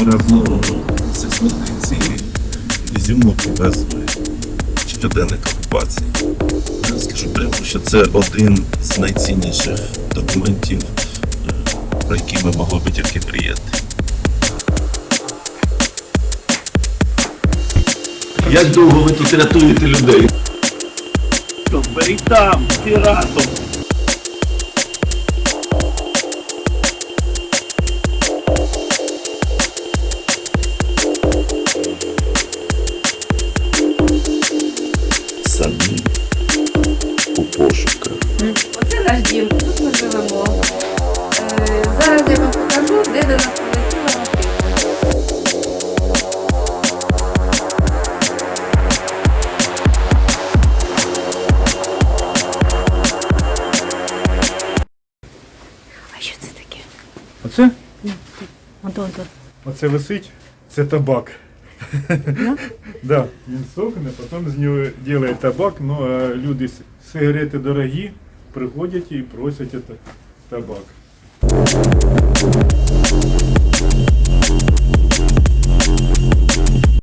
Разом з експедиції Ізюму привезли щоденник окупації. Я скажу прямо, що це один з найцінніших документів, е, про які ми могли би тільки мріяти. Як довго ви тут рятуєте людей? Бери там, всі разом. Наш дім, тут ми живемо. Е, Зараз я вам покажу, де до нас машина. А що це таке? Оце? Антон, Антон. Оце висить, це табак. Да, він сохне, потім з нього роблять табак, ну а люди сигарети дорогі, приходять і просять табак.